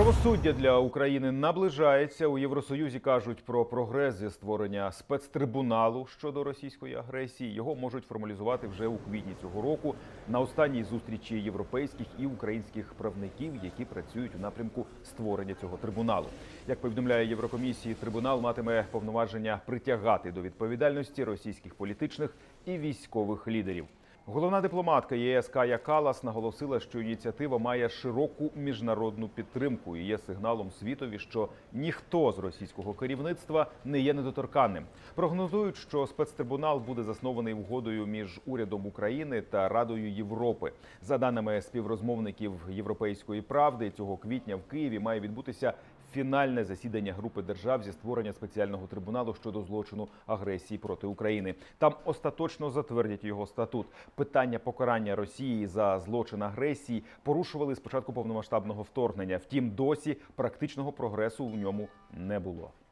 Правосуддя для України наближається. У Євросоюзі кажуть про прогрес зі створення спецтрибуналу щодо російської агресії. Його можуть формалізувати вже у квітні цього року на останній зустрічі європейських і українських правників, які працюють у напрямку створення цього трибуналу. Як повідомляє Єврокомісії, трибунал матиме повноваження притягати до відповідальності російських політичних і військових лідерів. Головна дипломатка ЄС Кая Калас наголосила, що ініціатива має широку міжнародну підтримку і є сигналом світові, що ніхто з російського керівництва не є недоторканним. Прогнозують, що спецтрибунал буде заснований угодою між урядом України та Радою Європи. За даними співрозмовників Європейської правди, цього квітня в Києві має відбутися фінальне засідання групи держав зі створення спеціального трибуналу щодо злочину агресії проти України. Там остаточно затвердять його статут. Питання покарання Росії за злочин агресії порушували з початку повномасштабного вторгнення. Втім, досі практичного прогресу в ньому не було.